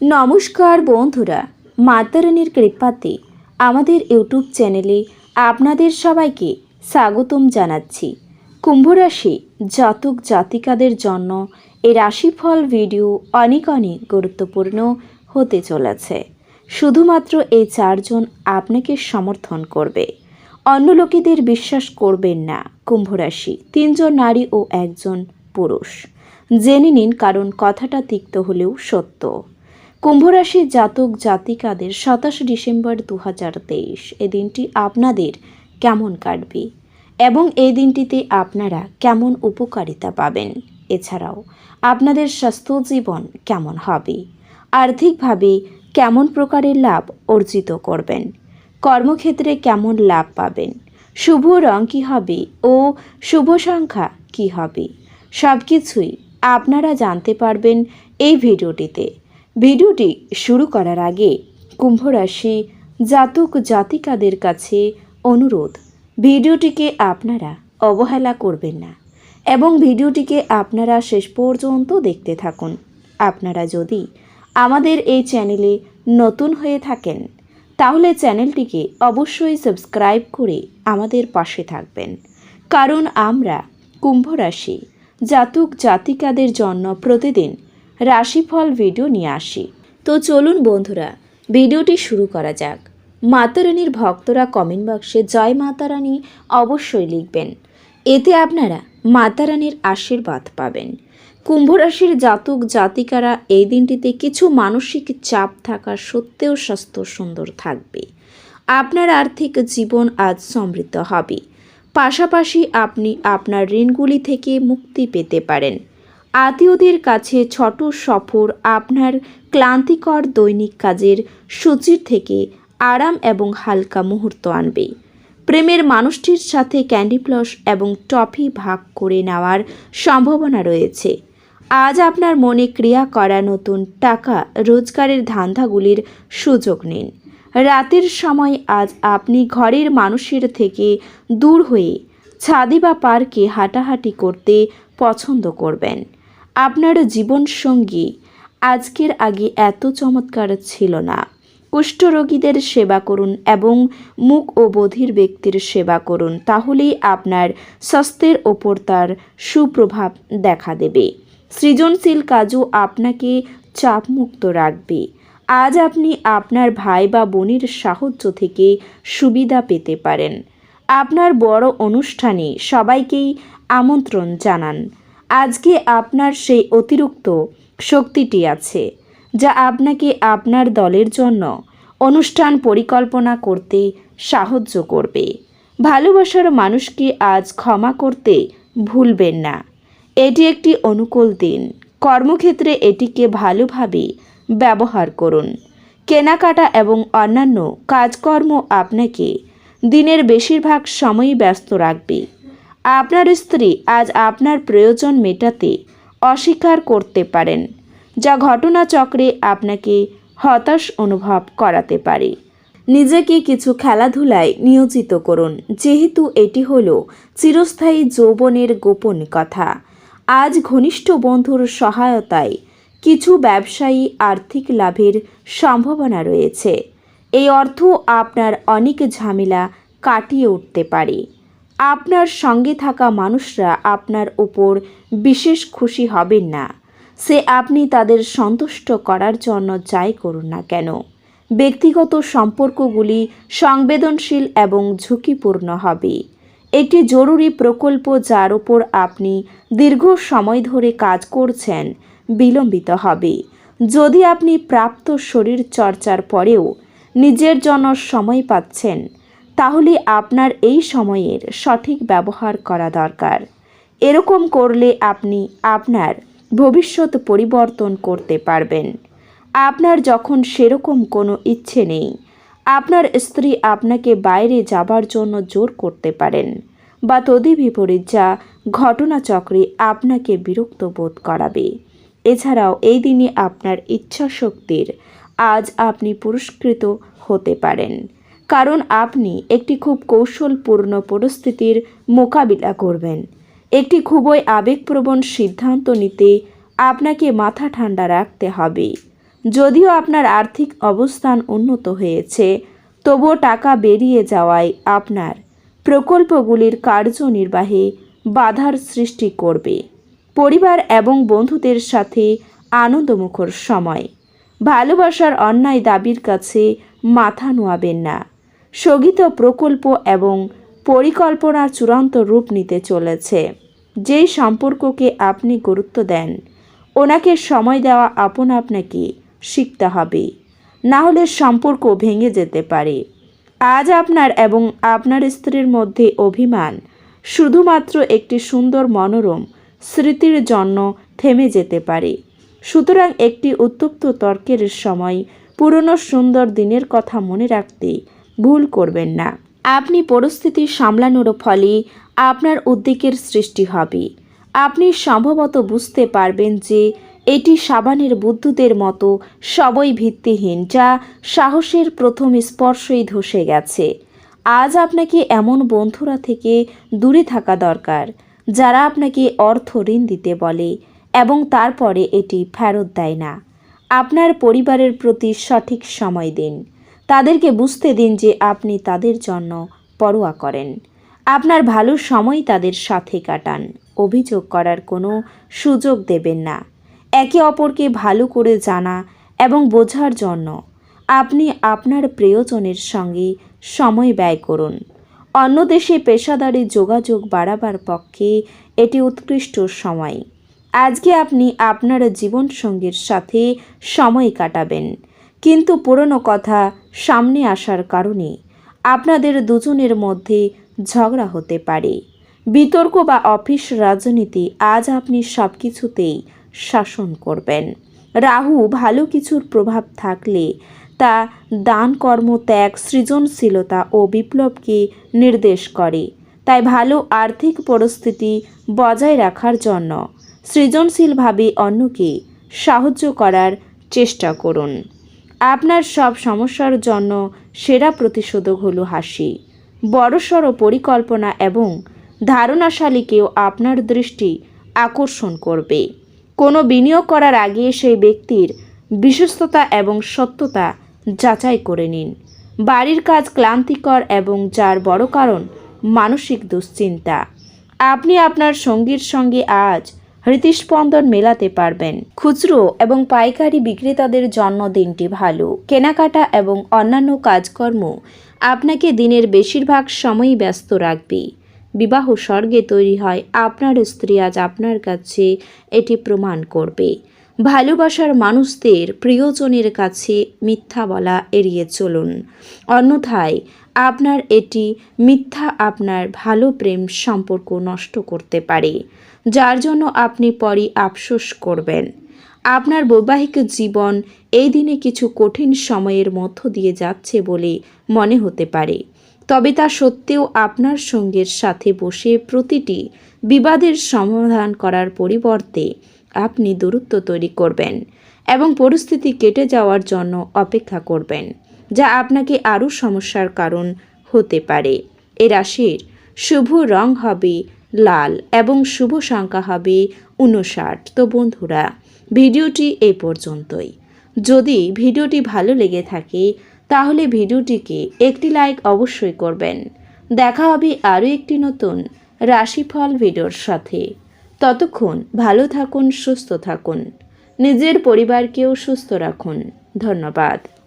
নমস্কার বন্ধুরা, মাতারানির কৃপাতে আমাদের ইউটিউব চ্যানেলে আপনাদের সবাইকে স্বাগতম জানাচ্ছি। কুম্ভরাশি জাতক জাতিকাদের জন্য এই রাশিফল ভিডিও অনেক অনেক গুরুত্বপূর্ণ হতে চলেছে। শুধুমাত্র এই চারজন আপনাকে সমর্থন করবে। অন্য লোকেদের বিশ্বাস করবেন না, কুম্ভরাশি তিনজন নারী ও একজন পুরুষ। জেনে নিন কারণ কথাটা তিক্ত হলেও সত্য। কুম্ভরাশির জাতক জাতিকাদের সাতাশ ডিসেম্বর দু হাজার তেইশ। এ দিনটি আপনাদের কেমন কাটবে? এবং এই দিনটিতে আপনারা কেমন উপকারিতা পাবেন? এছাড়াও, আপনাদের স্বাস্থ্য জীবন কেমন হবে? আর্থিকভাবে কেমন প্রকারের লাভ অর্জিত করবেন? কর্মক্ষেত্রে কেমন লাভ পাবেন? শুভ রং কী হবে ও শুভ সংখ্যা কী হবে? সব কিছুই আপনারা জানতে পারবেন এই ভিডিওটিতে। ভিডিওটি শুরু করার আগে কুম্ভ রাশি জাতক জাতিকাদের কাছে অনুরোধ, ভিডিওটিকে আপনারা অবহেলা করবেন না এবং ভিডিওটিকে আপনারা শেষ পর্যন্ত দেখতে থাকুন। আপনারা যদি আমাদের এই চ্যানেলে নতুন হয়ে থাকেন, তাহলে চ্যানেলটিকে অবশ্যই সাবস্ক্রাইব করে আমাদের পাশে থাকবেন। কারণ আমরা কুম্ভ রাশি জাতক জাতিকাদের জন্য প্রতিদিন রাশিফল ভিডিও নিয়ে আসি। তো চলুন বন্ধুরা, ভিডিওটি শুরু করা যাক। মাতারানির ভক্তরা কমেন্ট বক্সে জয় মাতারানী অবশ্যই লিখবেন। এতে আপনারা মাতারানির আশীর্বাদ পাবেন। কুম্ভ রাশির জাতক জাতিকারা এই দিনটিতে কিছু মানসিক চাপ থাকা সত্ত্বেও স্বাস্থ্য সুন্দর থাকবে। আপনার আর্থিক জীবন আজ সমৃদ্ধ হবে। পাশাপাশি আপনি আপনার ঋণগুলি থেকে মুক্তি পেতে পারেন। আত্মীয়দের কাছে ছোট সফর আপনার ক্লান্তিকর দৈনিক কাজের সূচির থেকে আরাম এবং হালকা মুহূর্ত আনবে। প্রেমের মানুষটির সাথে ক্যান্ডি প্লস এবং টফি ভাগ করে নেওয়ার সম্ভাবনা রয়েছে। আজ আপনার মনে ক্রিয়া করা নতুন টাকা রোজগারের ধান্দাগুলির সুযোগ নিন। রাতের সময় আজ আপনি ঘরের মানুষের থেকে দূর হয়ে ছাদে বা পার্কে হাঁটাহাঁটি করতে পছন্দ করবেন। আপনার জীবনসঙ্গী আজকের আগে এত চমৎকার ছিল না। কুষ্ঠরোগীদের সেবা করুন এবং মুখ ও বধির ব্যক্তির সেবা করুন, তাহলেই আপনার স্বাস্থ্যের ওপর তার সুপ্রভাব দেখা দেবে। সৃজনশীল কাজও আপনাকে চাপমুক্ত রাখবে। আজ আপনি আপনার ভাই বা বোনের সাহায্য থেকে সুবিধা পেতে পারেন। আপনার বড় অনুষ্ঠানে সবাইকেই আমন্ত্রণ জানান। আজকে আপনার সেই অতিরিক্ত শক্তিটি আছে, যা আপনাকে আপনার দলের জন্য অনুষ্ঠান পরিকল্পনা করতে সাহায্য করবে। ভালোবাসার মানুষকে আজ ক্ষমা করতে ভুলবেন না। এটি একটি অনুকূল দিন। কর্মক্ষেত্রে এটিকে ভালোভাবে ব্যবহার করুন। কেনাকাটা এবং অন্যান্য কাজকর্ম আপনাকে দিনের বেশিরভাগ সময়ই ব্যস্ত রাখবে। আপনার স্ত্রী আজ আপনার প্রয়োজন মেটাতে অস্বীকার করতে পারেন, যা ঘটনাচক্রে আপনাকে হতাশ অনুভব করাতে পারে। নিজেকে কিছু খেলাধুলায় নিয়োজিত করুন, যেহেতু এটি হলো চিরস্থায়ী যৌবনের গোপন কথা। আজ ঘনিষ্ঠ বন্ধুর সহায়তায় কিছু ব্যবসায়ী আর্থিক লাভের সম্ভাবনা রয়েছে। এই অর্থ আপনার অনেক ঝামেলা কাটিয়ে উঠতে পারে। আপনার সঙ্গে থাকা মানুষরা আপনার উপর বিশেষ খুশি হবেন না। সে আপনি তাদের সন্তুষ্ট করার জন্য যাই করুন না কেন। ব্যক্তিগত সম্পর্কগুলি সংবেদনশীল এবং ঝুঁকিপূর্ণ হবে। একটি জরুরি প্রকল্প যার উপর আপনি দীর্ঘ সময় ধরে কাজ করছেন বিলম্বিত হবে। যদি আপনি প্রাপ্ত শরীর চর্চার পরেও নিজের জন্য সময় পাচ্ছেন তাহলে আপনার এই সময়ের সঠিক ব্যবহার করা দরকার। এরকম করলে আপনি আপনার ভবিষ্যৎ পরিবর্তন করতে পারবেন। আপনার যখন সেরকম কোনো ইচ্ছে নেই, আপনার স্ত্রী আপনাকে বাইরে যাবার জন্য জোর করতে পারেন বা তদি বিপরীত যা ঘটনাচক্রে আপনাকে বিরক্ত বোধ করাবে। এছাড়াও এই দিনে আপনার ইচ্ছা শক্তির আজ আপনি পুরস্কৃত হতে পারেন। কারণ আপনি একটি খুব কৌশলপূর্ণ পরিস্থিতির মোকাবিলা করবেন। একটি খুবই আবেগপ্রবণ সিদ্ধান্ত নিতে আপনাকে মাথা ঠান্ডা রাখতে হবে। যদিও আপনার আর্থিক অবস্থান উন্নত হয়েছে, তবুও টাকা বেরিয়ে যাওয়ায় আপনার প্রকল্পগুলির কার্যনির্বাহে বাধার সৃষ্টি করবে। পরিবার এবং বন্ধুদের সাথে আনন্দমুখর সময়। ভালোবাসার অন্যায় দাবির কাছে মাথা নোয়াবেন না। স্থগিত প্রকল্প এবং পরিকল্পনার চূড়ান্ত রূপ নিতে চলেছে। যেই সম্পর্ককে আপনি গুরুত্ব দেন, ওনাকে সময় দেওয়া আপন আপনাকে শিখতে হবে। না হলে সম্পর্ক ভেঙে যেতে পারে। আজ আপনার এবং আপনার স্ত্রীর মধ্যে অভিমান শুধুমাত্র একটি সুন্দর মনোরম স্মৃতির জন্য থেমে যেতে পারে। সুতরাং একটি উত্তপ্ত তর্কের সময় পুরনো সুন্দর দিনের কথা মনে রাখতে ভুল করবেন না। আপনি পরিস্থিতি সামলানোর ফলে আপনার উদ্বেগের সৃষ্টি হবে। আপনি সম্ভবত বুঝতে পারবেন যে এটি সাবানের বুদ্ধদের মতো সবই ভিত্তিহীন, যা সাহসের প্রথম স্পর্শই ধসে গেছে। আজ আপনাকে এমন বন্ধুরা থেকে দূরে থাকা দরকার, যারা আপনাকে অর্থ ঋণ দিতে বলে এবং তারপরে এটি ফেরত দেয় না। আপনার পরিবারের প্রতি সঠিক সময় দিন। তাদেরকে বুঝতে দিন যে আপনি তাদের জন্য পরোয়া করেন। আপনার ভালো সময় তাদের সাথে কাটান। অভিযোগ করার কোনো সুযোগ দেবেন না। একে অপরকে ভালো করে জানা এবং বোঝার জন্য আপনি আপনার প্রিয়জনের সঙ্গে সময় ব্যয় করুন। অন্য দেশে পেশাদারি যোগাযোগ বাড়াবার পক্ষে এটি উৎকৃষ্ট সময়। আজকে আপনি আপনার জীবনসঙ্গীর সাথে সময় কাটাবেন। কিন্তু পুরনো কথা সামনে আসার কারণে আপনাদের দুজনের মধ্যে ঝগড়া হতে পারে। বিতর্ক বা অফিস রাজনীতি আজ আপনি সব কিছুতেই শাসন করবেন। রাহু ভালো কিছুর প্রভাব থাকলে তা দান কর্ম ত্যাগ, সৃজনশীলতা ও বিপ্লবকে নির্দেশ করে। তাই ভালো আর্থিক পরিস্থিতি বজায় রাখার জন্য সৃজনশীলভাবে অন্যকে সাহায্য করার চেষ্টা করুন। আপনার সব সমস্যার জন্য সেরা প্রতিশোধক হলো হাসি। বড়সড় পরিকল্পনা এবং ধারণাশালীকেও আপনার দৃষ্টি আকর্ষণ করবে। কোনো বিনিয়োগ করার আগে সেই ব্যক্তির বিশ্বস্ততা এবং সত্যতা যাচাই করে নিন। বাড়ির কাজ ক্লান্তিকর এবং যার বড় কারণ মানসিক দুশ্চিন্তা। আপনি আপনার সঙ্গীর সঙ্গে আজ হৃদস্পন্দন মেলাতে পারবেন। খুচরো এবং পাইকারি বিক্রেতাদের জন্য দিনটি ভালো। কেনাকাটা এবং অন্যান্য কাজকর্ম আপনাকে দিনের বেশিরভাগ সময়ই ব্যস্ত রাখবে। বিবাহ স্বর্গে তৈরি হয়। আপনার স্ত্রী আজ আপনার কাছে এটি প্রমাণ করবে। ভালোবাসার মানুষদের প্রিয়জনের কাছে মিথ্যা বলা এড়িয়ে চলুন। অন্যথায় আপনার এটি মিথ্যা আপনার ভালো প্রেম সম্পর্ক নষ্ট করতে পারে। যার জন্য আপনি পরই আফসোস করবেন। আপনার বৈবাহিক জীবন এই দিনে কিছু কঠিন সময়ের মধ্য দিয়ে যাচ্ছে বলে মনে হতে পারে। তবে তা সত্ত্বেও আপনার সঙ্গের সাথে বসে প্রতিটি বিবাদের সমাধান করার পরিবর্তে আপনি দূরত্ব তৈরি করবেন এবং পরিস্থিতি কেটে যাওয়ার জন্য অপেক্ষা করবেন, যা আপনাকে আরও সমস্যার কারণ হতে পারে। এ রাশির শুভ রং হবে লাল এবং শুভ সংখ্যা হবে উনষাট। তো বন্ধুরা, ভিডিওটি এই পর্যন্তই। যদি ভিডিওটি ভালো লেগে থাকে, তাহলে ভিডিওটিকে একটি লাইক অবশ্যই করবেন। দেখা হবে আরও একটি নতুন রাশিফল ভিডিওর সাথে। ততক্ষণ ভালো থাকুন, সুস্থ থাকুন। নিজের পরিবারকেও সুস্থ রাখুন। ধন্যবাদ।